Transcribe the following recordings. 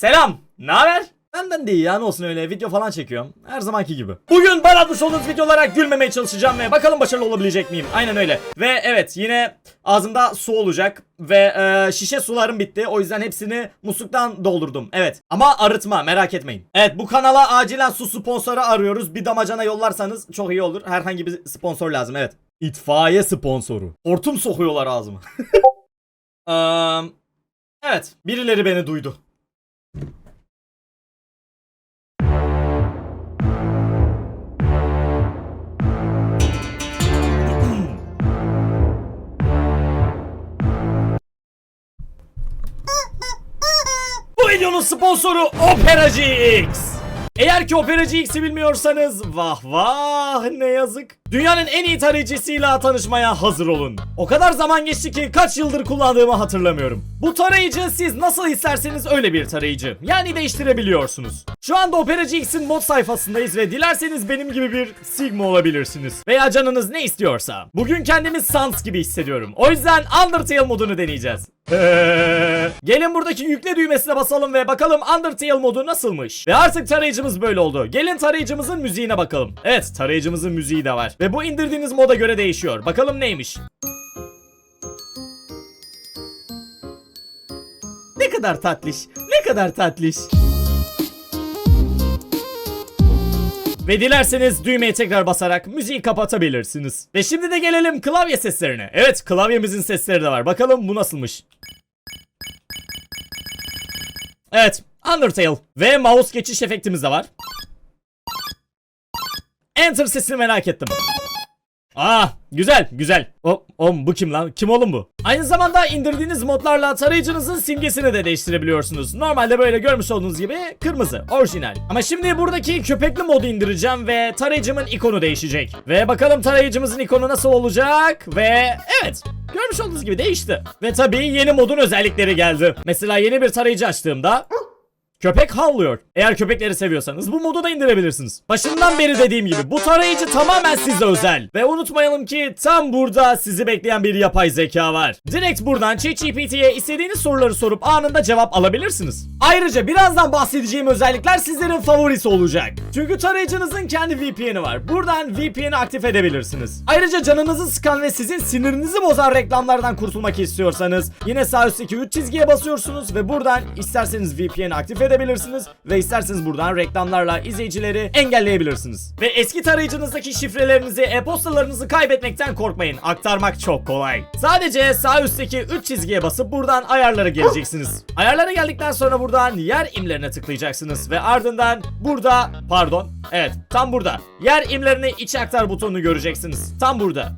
Selam. Ne haber? Benden de iyi ya ne olsun öyle video falan çekiyorum. Her zamanki gibi. Bugün bana atmış olduğunuz videolara gülmemeye çalışacağım ve bakalım başarılı olabilecek miyim? Aynen öyle. Ve evet yine ağzımda su olacak ve e, şişe sularım bitti. O yüzden hepsini musluktan doldurdum. Evet ama arıtma merak etmeyin. Evet bu kanala acilen su sponsoru arıyoruz. Bir damacana yollarsanız çok iyi olur. Herhangi bir sponsor lazım evet. İtfaiye sponsoru. Hortum sokuyorlar ağzıma. Eee, evet birileri beni duydu. Videonun sponsoru Operacı X. Eğer ki Operacı X'i bilmiyorsanız vah vah ne yazık. Dünyanın en iyi tarayıcısıyla tanışmaya hazır olun. O kadar zaman geçti ki kaç yıldır kullandığımı hatırlamıyorum. Bu tarayıcı siz nasıl isterseniz öyle bir tarayıcı. Yani değiştirebiliyorsunuz. Şu anda Operacı X'in mod sayfasındayız ve dilerseniz benim gibi bir Sigma olabilirsiniz. Veya canınız ne istiyorsa. Bugün kendimi Sans gibi hissediyorum. O yüzden Undertale modunu deneyeceğiz. Gelin buradaki yükle düğmesine basalım ve bakalım Undertale modu nasılmış. Ve artık tarayıcımız böyle oldu. Gelin tarayıcımızın müziğine bakalım. Evet tarayıcımızın müziği de var. Ve bu indirdiğiniz moda göre değişiyor. Bakalım neymiş. Ne kadar tatlış. Ne kadar tatlış. Ve dilerseniz düğmeye tekrar basarak müziği kapatabilirsiniz. Ve şimdi de gelelim klavye seslerine. Evet klavyemizin sesleri de var. Bakalım bu nasılmış. Evet Undertale. Ve mouse geçiş efektimiz de var. Enter sesini merak ettim. Aa güzel güzel. O, oğlum bu kim lan? Kim oğlum bu? Aynı zamanda indirdiğiniz modlarla tarayıcınızın simgesini de değiştirebiliyorsunuz. Normalde böyle görmüş olduğunuz gibi kırmızı, orijinal. Ama şimdi buradaki köpekli modu indireceğim ve tarayıcımın ikonu değişecek. Ve bakalım tarayıcımızın ikonu nasıl olacak ve evet görmüş olduğunuz gibi değişti. Ve tabii yeni modun özellikleri geldi. Mesela yeni bir tarayıcı açtığımda Köpek havlıyor. Eğer köpekleri seviyorsanız bu modu da indirebilirsiniz. Başından beri dediğim gibi bu tarayıcı tamamen size özel. Ve unutmayalım ki tam burada sizi bekleyen bir yapay zeka var. Direkt buradan ChatGPT'ye istediğiniz soruları sorup anında cevap alabilirsiniz. Ayrıca birazdan bahsedeceğim özellikler sizlerin favorisi olacak. Çünkü tarayıcınızın kendi VPN'i var. Buradan VPN'i aktif edebilirsiniz. Ayrıca canınızı sıkan ve sizin sinirinizi bozan reklamlardan kurtulmak istiyorsanız yine sağ üstteki 3 çizgiye basıyorsunuz ve buradan isterseniz VPN'i aktif edebilirsiniz ve isterseniz buradan reklamlarla izleyicileri engelleyebilirsiniz. Ve eski tarayıcınızdaki şifrelerinizi, e-postalarınızı kaybetmekten korkmayın. Aktarmak çok kolay. Sadece sağ üstteki 3 çizgiye basıp buradan ayarlara geleceksiniz. Ayarlara geldikten sonra buradan yer imlerine tıklayacaksınız ve ardından burada pardon evet tam burada yer imlerini içe aktar butonunu göreceksiniz. Tam burada.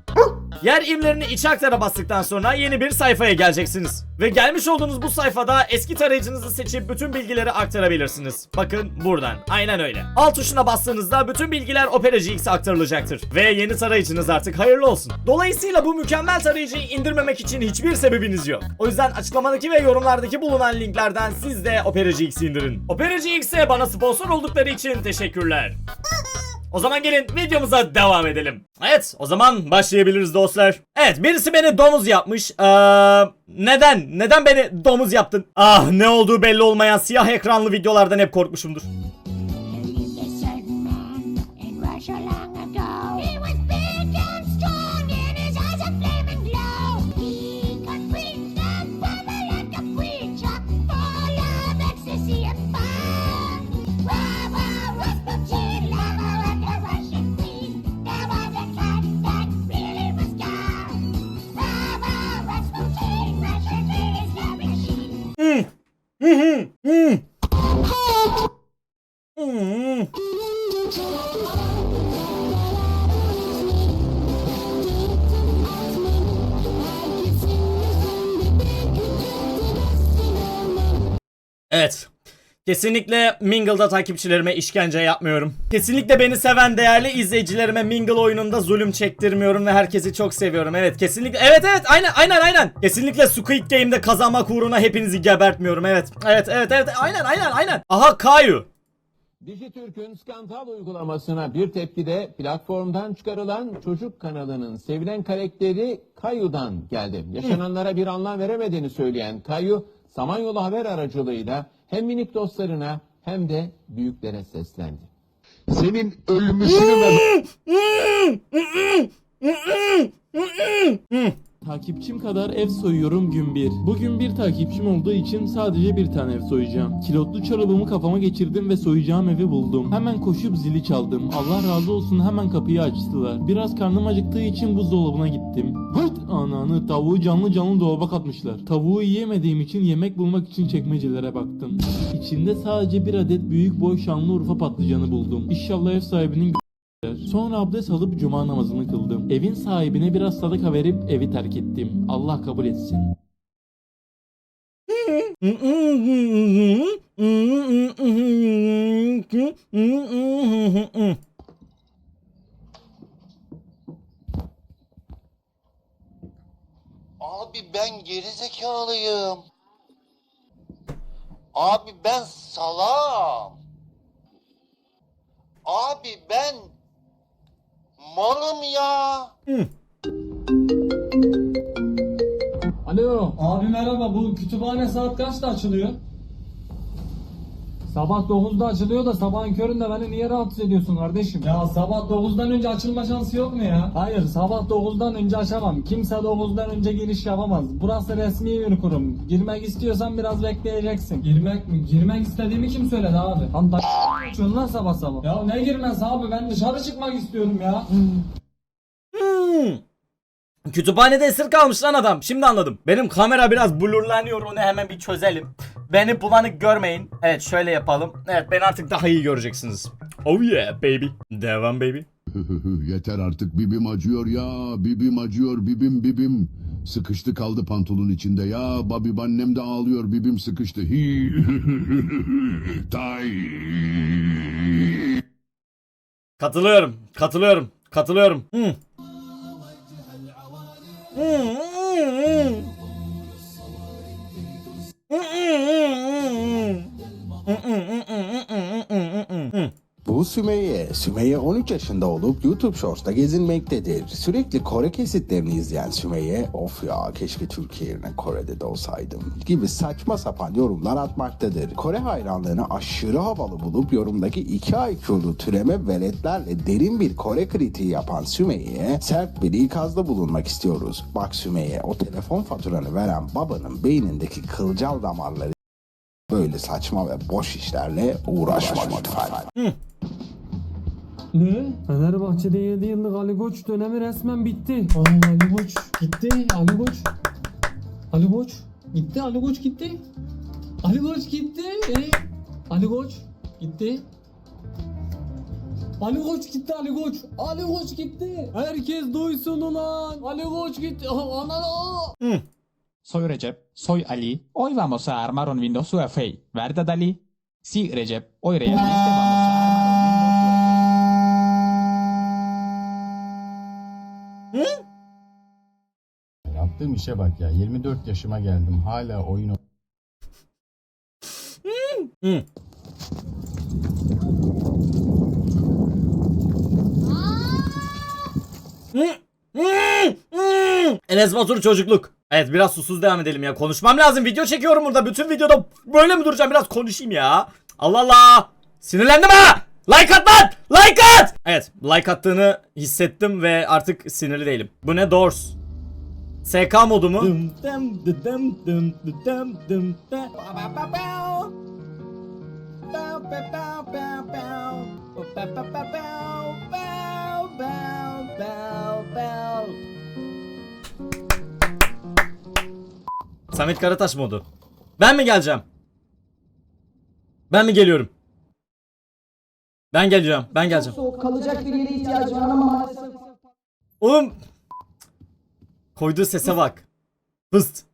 Yer imlerini içe aktara bastıktan sonra yeni bir sayfaya geleceksiniz. Ve gelmiş olduğunuz bu sayfada eski tarayıcınızı seçip bütün bilgileri aktarabilirsiniz. Bakın buradan. Aynen öyle. Alt tuşuna bastığınızda bütün bilgiler Opera GX'e aktarılacaktır. Ve yeni tarayıcınız artık hayırlı olsun. Dolayısıyla bu mükemmel tarayıcıyı indirmemek için hiçbir sebebiniz yok. O yüzden açıklamadaki ve yorumlardaki bulunan linklerden siz de Opera GX'i indirin. Opera GX'e bana sponsor oldukları için teşekkürler. O zaman gelin videomuza devam edelim. Evet o zaman başlayabiliriz dostlar. Evet birisi beni domuz yapmış. Ee, neden? Neden beni domuz yaptın? Ah ne olduğu belli olmayan siyah ekranlı videolardan hep korkmuşumdur. Kesinlikle Mingle'da takipçilerime işkence yapmıyorum. Kesinlikle beni seven değerli izleyicilerime Mingle oyununda zulüm çektirmiyorum ve herkesi çok seviyorum. Evet kesinlikle. Evet evet aynen aynen aynen. Kesinlikle Squid Game'de kazanmak uğruna hepinizi gebertmiyorum. Evet. Evet evet evet aynen aynen aynen. Aha Kayu. Dijitürk'ün skandal uygulamasına bir tepkide platformdan çıkarılan çocuk kanalının sevilen karakteri Kayu'dan geldi. Yaşananlara bir anlam veremediğini söyleyen Kayu, Samanyolu Haber aracılığıyla hem minik dostlarına hem de büyüklere seslendi. Senin ölmüşünü Takipçim kadar ev soyuyorum gün bir. Bugün bir takipçim olduğu için sadece bir tane ev soyacağım. Kilotlu çorabımı kafama geçirdim ve soyacağım evi buldum. Hemen koşup zili çaldım. Allah razı olsun hemen kapıyı açtılar. Biraz karnım acıktığı için buzdolabına gittim. Hırt ananı tavuğu canlı canlı dolaba katmışlar. Tavuğu yiyemediğim için yemek bulmak için çekmecelere baktım. İçinde sadece bir adet büyük boy Şanlıurfa patlıcanı buldum. İnşallah ev sahibinin Sonra abdest alıp cuma namazını kıldım. Evin sahibine biraz sadaka verip evi terk ettim. Allah kabul etsin. Abi ben gerizekalıyım. Abi ben salam. Abi ben malım ya. Alo. Abi merhaba bu kütüphane saat kaçta açılıyor? Sabah 9'da açılıyor da sabahın köründe beni niye rahatsız ediyorsun kardeşim? Ya sabah 9'dan önce açılma şansı yok mu ya? Hayır sabah 9'dan önce açamam. Kimse 9'dan önce giriş yapamaz. Burası resmi bir kurum. Girmek istiyorsan biraz bekleyeceksin. Girmek mi? Girmek istediğimi kim söyledi abi? Lan da lan sabah sabah. Ya ne girmez abi ben dışarı çıkmak istiyorum ya. Kütüphanede esir kalmış lan adam. Şimdi anladım. Benim kamera biraz blurlanıyor. Onu hemen bir çözelim. Beni bulanık görmeyin. Evet şöyle yapalım. Evet beni artık daha iyi göreceksiniz. Oh yeah baby. Devam baby. Yeter artık bibim acıyor ya bibim acıyor bibim bibim. Sıkıştı kaldı pantolon içinde ya babim annem de ağlıyor bibim sıkıştı. Hi Tay. Katılıyorum. Katılıyorum. Katılıyorum. Hmm. Hmm, hmm, Bu Sümeyye. Sümeyye 13 yaşında olup YouTube Shorts'ta gezinmektedir. Sürekli Kore kesitlerini izleyen Sümeyye, of ya keşke Türkiye yerine Kore'de de olsaydım gibi saçma sapan yorumlar atmaktadır. Kore hayranlığını aşırı havalı bulup yorumdaki 2 IQ'lu türeme veletlerle derin bir Kore kritiği yapan Sümeyye'ye sert bir ikazda bulunmak istiyoruz. Bak Sümeyye o telefon faturanı veren babanın beynindeki kılcal damarları böyle saçma ve boş işlerle uğraşma lütfen. Ne? Fenerbahçe'de 7 yıllık Ali Koç dönemi resmen bitti. Aa, Ali Koç gitti. Ali Koç. Ali Koç. Gitti Ali Koç gitti. Ali Koç gitti. E? Ali Koç gitti. Ali Koç gitti Ali Koç. Ali Koç gitti. Herkes duysun ulan. Ali Koç gitti. Ana. Soy Recep, soy Ali. Hoy vamos a armar un Windows UEFI, ¿verdad Ali? Sí, Recep, hoy realmente vamos a armar un Yaptığım işe bak ya. 24 yaşıma geldim. Hala oyun. Hmm, hmm, hmm. Batur çocukluk. Evet biraz susuz devam edelim ya. Konuşmam lazım. Video çekiyorum burada. Bütün videoda böyle mi duracağım? Biraz konuşayım ya. Allah Allah. Sinirlendim ha. Like at lan. Like at. Evet like attığını hissettim ve artık sinirli değilim. Bu ne? Doors. SK modu mu? Samet Karataş modu. Ben mi geleceğim? Ben mi geliyorum? Ben geleceğim. Ben geleceğim. kalacak bir yere ihtiyacım var ama maalesef Oğlum. Koyduğu sese bak. Hıst.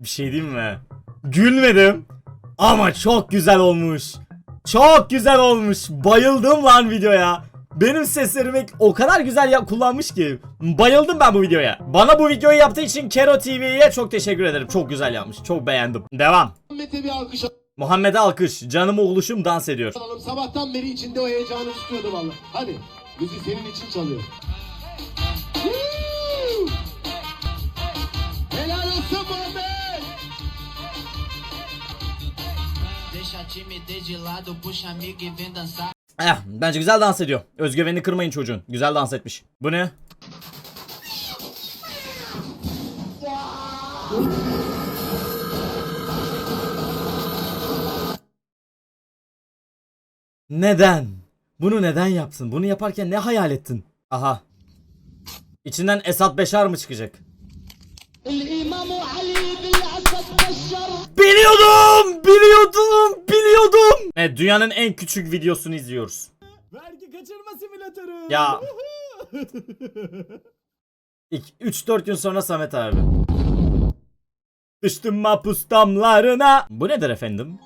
Bir şey diyeyim mi? Gülmedim. Ama çok güzel olmuş. Çok güzel olmuş. Bayıldım lan videoya. Benim seslerimi o kadar güzel ya kullanmış ki. Bayıldım ben bu videoya. Bana bu videoyu yaptığı için Kero TV'ye çok teşekkür ederim. Çok güzel yapmış. Çok beğendim. Devam. Mete bir alkış Muhammed'e alkış. Canım oğluşum dans ediyor. Oğlum sabahtan beri içinde o heyecanı tutuyordu vallahi. Hadi müziği senin için çalıyor. De lado, puxa e vem dançar. Eh, bence güzel dans ediyor. Özgüvenini kırmayın çocuğun. Güzel dans etmiş. Bu ne? Neden? Bunu neden yaptın? Bunu yaparken ne hayal ettin? Aha. İçinden Esat Beşar mı çıkacak? Biliyordum! Biliyordum! Biliyordum! Evet dünyanın en küçük videosunu izliyoruz. Vergi kaçırma simülatörü. Ya. 3-4 gün sonra Samet abi. Düştüm mahpus damlarına. Bu nedir efendim?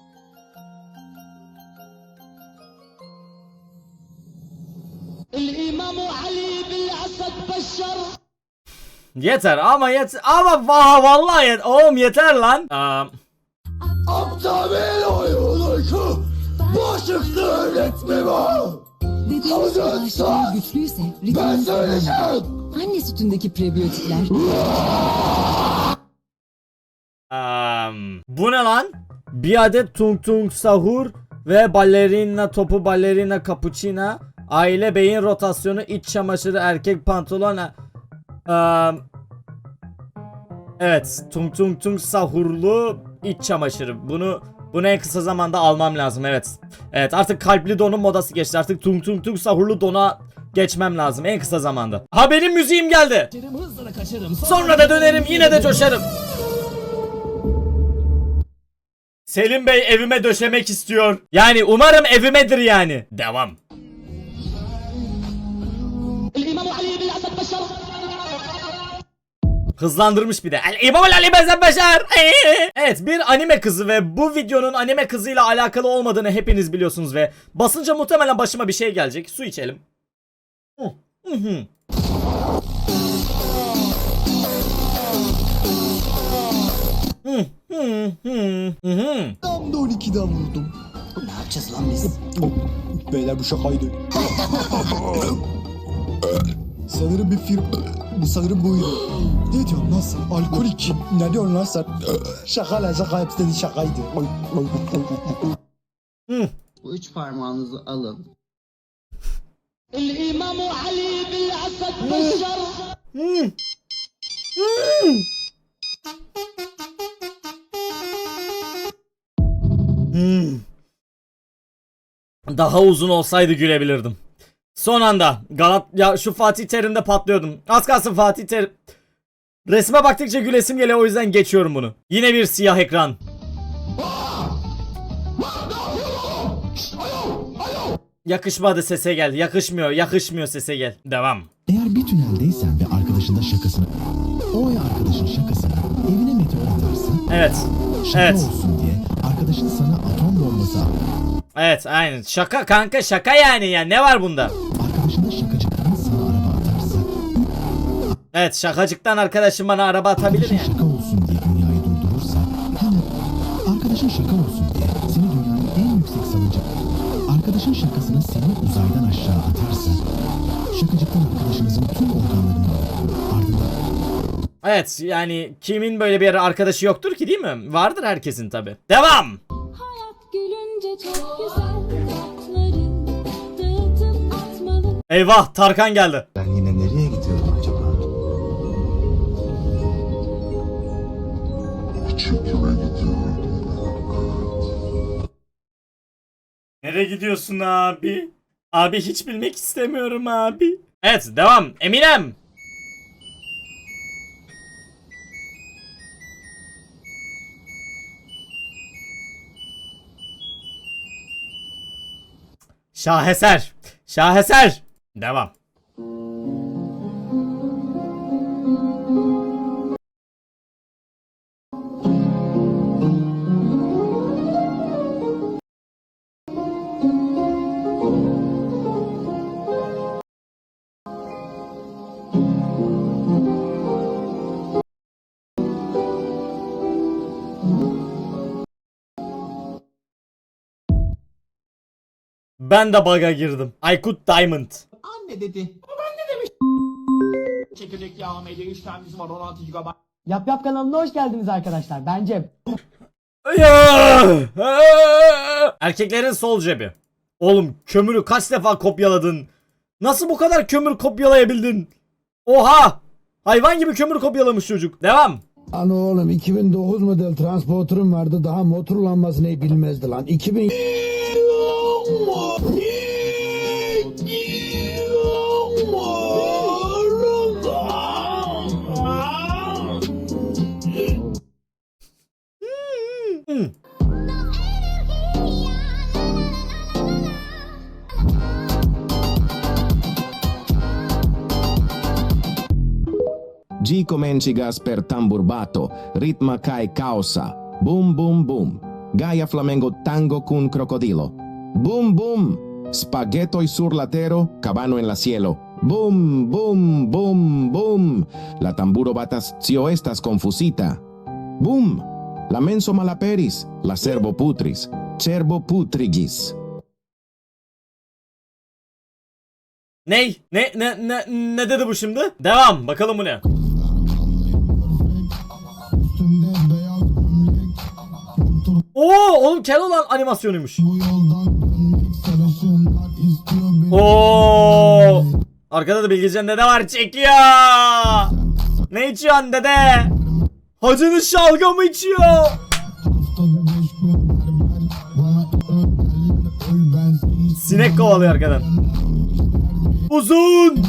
Yeter ama yeter ama va vallahi yeter. Oğlum yeter lan. Aa, Dediğimiz bağışıklığı güçlüyse ritmimiz önemli. Anne sütündeki prebiyotikler Am, bu ne lan? Bir adet tung tung sahur ve ballerina topu ballerina cappuccino aile beyin rotasyonu iç çamaşırı erkek pantolon Am, evet tung tung tung sahurlu iç çamaşırı bunu bunu en kısa zamanda almam lazım evet evet artık kalpli donun modası geçti artık tung tung tung sahurlu dona geçmem lazım en kısa zamanda ha benim müziğim geldi. Sonra da dönerim yine de coşarım. Selim Bey evime döşemek istiyor. Yani umarım evimedir yani. Devam. Hızlandırmış bir de. Evet bir anime kızı ve bu videonun anime kızıyla alakalı olmadığını hepiniz biliyorsunuz ve basınca muhtemelen başıma bir şey gelecek. Su içelim. Tam da 12'den vurdum. ne yapacağız lan biz? Beyler bu şakaydı. sanırım bir film. Bu sanırım buydu. Ne diyorsun lan sen? Alkolik. Ne diyorsun lan sen? şaka lan şaka hepsi dedi şakaydı. Hı. Bu üç parmağınızı alın. Hı. Hı. Hmm. Daha uzun olsaydı gülebilirdim. Son anda Galat ya şu Fatih Terim'de patlıyordum. Az kalsın Fatih Terim. Resme baktıkça gülesim geliyor o yüzden geçiyorum bunu. Yine bir siyah ekran. Yakışmadı sese gel. Yakışmıyor. Yakışmıyor sese gel. Devam. Eğer bir tüneldeysen ve arkadaşın da şakasını... O arkadaşın şakasını evine meteor atarsın. Evet. Şaka Evet. olsun diye arkadaşın sana atom bombası at. Evet aynen. Şaka kanka şaka yani ya. Ne var bunda? Arkadaşın da şakacıktan sana araba atarsa Evet şakacıktan arkadaşım bana araba atabilir arkadaşın yani. şaka olsun diye dünyayı durdurursa hemen arkadaşın şaka olsun diye seni dünyanın en yüksek salıncak arkadaşın şakasını seni uzaydan aşağı atarsa şakacıktan arkadaşınızın tüm organlarını alır. Ardından Evet yani kimin böyle bir arkadaşı yoktur ki değil mi? Vardır herkesin tabi. Devam. Hayat gülünce Eyvah Tarkan geldi. ben yine nereye gidiyorum acaba? Nereye gidiyorsun abi? Abi hiç bilmek istemiyorum abi. Evet devam. Eminem. Şaheser. Şaheser. Devam. Ben de bug'a girdim. Aykut Diamond. Anne dedi. Baban ne demiş? Çekirdek yağmayla işlemcisi var 16 GB. Yap Yap kanalına hoş geldiniz arkadaşlar. Bence Ya! Erkeklerin sol cebi. Oğlum kömürü kaç defa kopyaladın? Nasıl bu kadar kömür kopyalayabildin? Oha! Hayvan gibi kömür kopyalamış çocuk. Devam. Ana oğlum 2009 model transporterım vardı daha motor lambası ne bilmezdi lan. 2000 G comencigas per tamburbato, ritma kai causa. Boom boom boom. Gaia flamengo tango cun crocodilo. Boom boom. Spaghettoi sur latero, cabano en la cielo. Boom boom boom boom. La tamburo batas zio estas confusita. Boom. La menso malaperis, la servo putris, cervo putrigis. Ney? Ne ne ne ne dedi bu şimdi? Devam. Bakalım bu ne? Oo oğlum Keloğlan animasyonuymuş. Oo. Arkada da Bilgecan dede var çekiyor. Ne içiyorsun dede? Hacının şalgamı içiyor. Sinek kovalıyor arkadan. Uzun.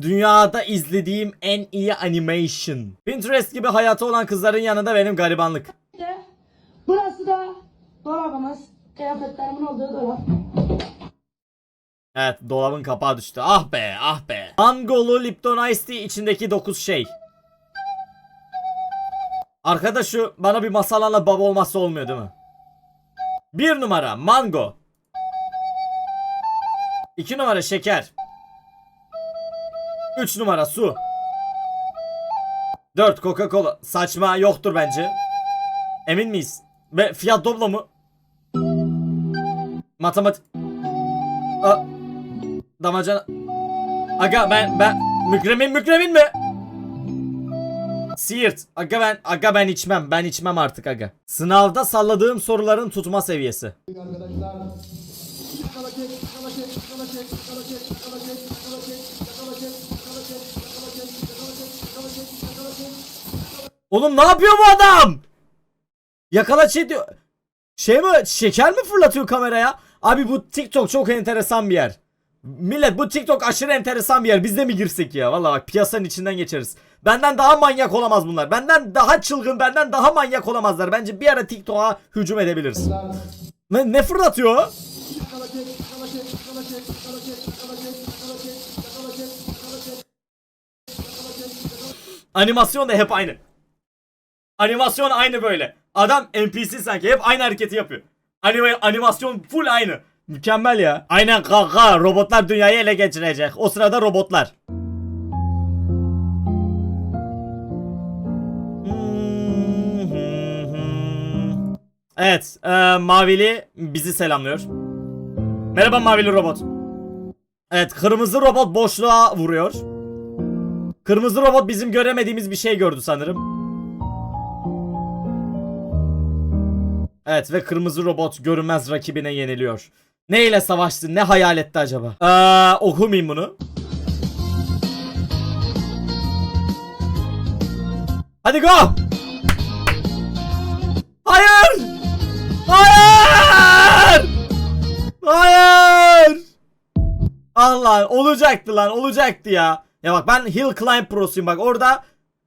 Dünyada izlediğim en iyi animation. Pinterest gibi hayatı olan kızların yanında benim garibanlık. Burası da dolabımız. Kıyafetlerimin olduğu dolap. Evet dolabın kapağı düştü. Ah be ah be. Mangolu Lipton Ice Tea içindeki 9 şey. Arkadaşı bana bir masal anlat baba olmazsa olmuyor değil mi? Bir numara mango. İki numara şeker. Üç numara su. Dört Coca-Cola. Saçma yoktur bence. Emin miyiz? Ve fiyat doblo mu? Matematik... A damacana... Aga ben ben mükremin mükremin mi? Siirt. Aga ben aga ben içmem. Ben içmem artık aga. Sınavda salladığım soruların tutma seviyesi. Oğlum ne yapıyor bu adam? Yakala şey diyor. Şey mi şeker mi fırlatıyor kameraya? Abi bu TikTok çok enteresan bir yer. Millet bu TikTok aşırı enteresan bir yer. Biz de mi girsek ya? Vallahi bak piyasanın içinden geçeriz. Benden daha manyak olamaz bunlar. Benden daha çılgın, benden daha manyak olamazlar. Bence bir ara TikTok'a hücum edebiliriz. Ne, ne fırlatıyor? Animasyon da hep aynı. Animasyon aynı böyle. Adam NPC sanki hep aynı hareketi yapıyor. Anime, animasyon full aynı. Mükemmel ya. Aynen kanka robotlar dünyayı ele geçirecek. O sırada robotlar. Evet, e, Mavili bizi selamlıyor. Merhaba Mavili robot. Evet, kırmızı robot boşluğa vuruyor. Kırmızı robot bizim göremediğimiz bir şey gördü sanırım. Evet ve kırmızı robot görünmez rakibine yeniliyor. Ne ile savaştı? Ne hayal etti acaba? Eee okumayayım bunu. Hadi go! Hayır! Hayır! Hayır! Allah olacaktı lan olacaktı ya. Ya bak ben Hill Climb Pro'suyum bak orada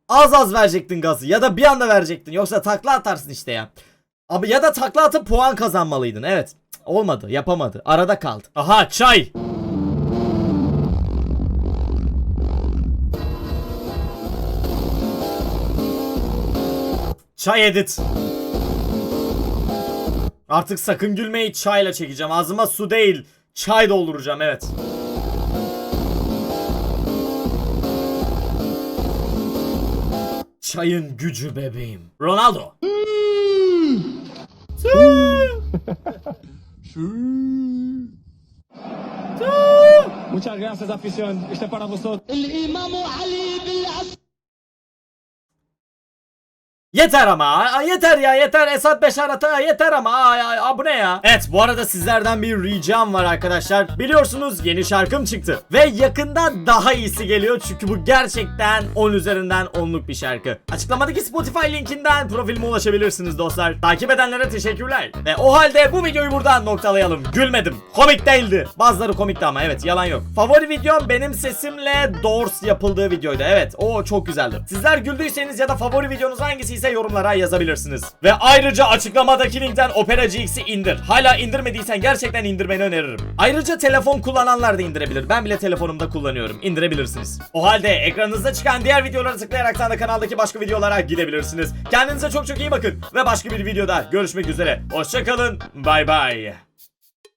az az verecektin gazı ya da bir anda verecektin yoksa takla atarsın işte ya. Abi ya da takla atıp puan kazanmalıydın evet. Olmadı yapamadı arada kaldı. Aha çay. Çay edit. Artık sakın gülmeyi çayla çekeceğim. Ağzıma su değil, çay dolduracağım evet. Çayın gücü bebeğim. Ronaldo. Muchas gracias, afición. Este para vosotros. El Imam Ali Yeter ama. Yeter ya yeter. Esat Beşarat'a yeter ama. Aa, aa, bu ne ya? Evet bu arada sizlerden bir ricam var arkadaşlar. Biliyorsunuz yeni şarkım çıktı. Ve yakında daha iyisi geliyor. Çünkü bu gerçekten 10 üzerinden 10'luk bir şarkı. Açıklamadaki Spotify linkinden profilime ulaşabilirsiniz dostlar. Takip edenlere teşekkürler. Ve o halde bu videoyu buradan noktalayalım. Gülmedim. Komik değildi. Bazıları komikti ama evet yalan yok. Favori videom benim sesimle Doors yapıldığı videoydu. Evet o çok güzeldi. Sizler güldüyseniz ya da favori videonuz hangisi ise yorumlara yazabilirsiniz. Ve ayrıca açıklamadaki linkten Opera GX'i indir. Hala indirmediysen gerçekten indirmeni öneririm. Ayrıca telefon kullananlar da indirebilir. Ben bile telefonumda kullanıyorum. İndirebilirsiniz. O halde ekranınızda çıkan diğer videoları tıklayaraktan da kanaldaki başka videolara gidebilirsiniz. Kendinize çok çok iyi bakın ve başka bir videoda görüşmek üzere. Hoşçakalın. Bay bay.